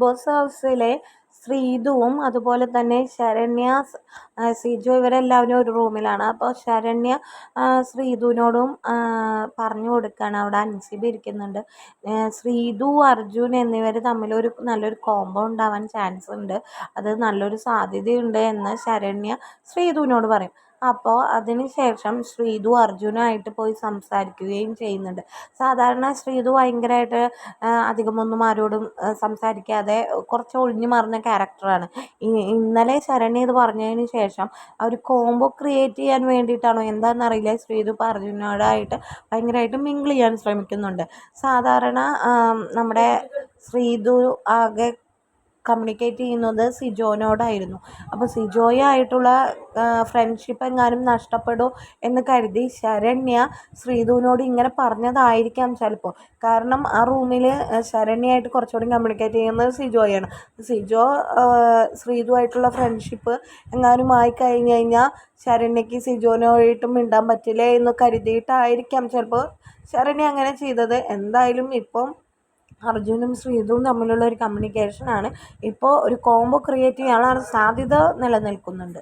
Boss ഹൗസിലെ ശ്രീതുവും അതുപോലെ തന്നെ ശരണ്യ സിജു ഇവരെല്ലാവരും ഒരു റൂമിലാണ് അപ്പോൾ ശരണ്യ ശ്രീതുവിനോടും പറഞ്ഞു കൊടുക്കുകയാണ് അവിടെ അൻസിബി ഇരിക്കുന്നുണ്ട്. ശ്രീതു അർജുൻ എന്നിവർ തമ്മിലൊരു നല്ലൊരു കോമ്പോ ഉണ്ടാവാൻ ചാൻസ് ഉണ്ട്. അത് നല്ലൊരു സാധ്യതയുണ്ട് എന്ന് ശരണ്യ ശ്രീതുവിനോട് പറയും. അപ്പോൾ അതിന് ശേഷം ശ്രീതു അർജുനായിട്ട് പോയി സംസാരിക്കുകയും ചെയ്യുന്നുണ്ട്. സാധാരണ ശ്രീതു ഭയങ്കരമായിട്ട് അധികമൊന്നും ആരോടും സംസാരിക്കാതെ കുറച്ച് ഒഴിഞ്ഞു മാറുന്ന ക്യാരക്ടറാണ്. ഇന്നലെ ശരണി ഇത് പറഞ്ഞതിന് ശേഷം അവർ കോംബോ ക്രിയേറ്റ് ചെയ്യാൻ വേണ്ടിയിട്ടാണോ എന്താണെന്നറിയില്ല ശ്രീതു ഇപ്പോൾ അർജുനോടായിട്ട് ഭയങ്കരമായിട്ട് മിങ്കിൾ ചെയ്യാൻ ശ്രമിക്കുന്നുണ്ട്. സാധാരണ നമ്മുടെ ശ്രീതു ആകെ കമ്മ്യൂണിക്കേറ്റ് ചെയ്യുന്നത് സിജോനോടായിരുന്നു. അപ്പോൾ സിജോയായിട്ടുള്ള ഫ്രണ്ട്ഷിപ്പ് എങ്ങാനും നഷ്ടപ്പെടുമോ എന്ന് കരുതി ശരണ്യ ശ്രീധുവിനോട് ഇങ്ങനെ പറഞ്ഞതായിരിക്കാം ചിലപ്പോൾ കാരണം ആ റൂമിൽ ശരണ്യയായിട്ട് കുറച്ചുകൂടി കമ്മ്യൂണിക്കേറ്റ് ചെയ്യുന്നത് സിജോയാണ്. സിജോ ശ്രീധുവായിട്ടുള്ള ഫ്രണ്ട്ഷിപ്പ് എങ്ങാനും ആയി കഴിഞ്ഞ് കഴിഞ്ഞാൽ ശരണ്യയ്ക്ക് സിജോനായിട്ടും മിണ്ടാൻ പറ്റില്ല എന്ന് കരുതിയിട്ടായിരിക്കാം ചിലപ്പോൾ ശരണ്യ അങ്ങനെ ചെയ്തത്. എന്തായാലും ഇപ്പം അർജുനും ശ്രീതുവും തമ്മിലുള്ള ഒരു കമ്മ്യൂണിക്കേഷനാണ് ഇപ്പോൾ ഒരു കോംബോ ക്രിയേറ്റ് ചെയ്യാനുള്ള സാധ്യത നിലനിൽക്കുന്നുണ്ട്.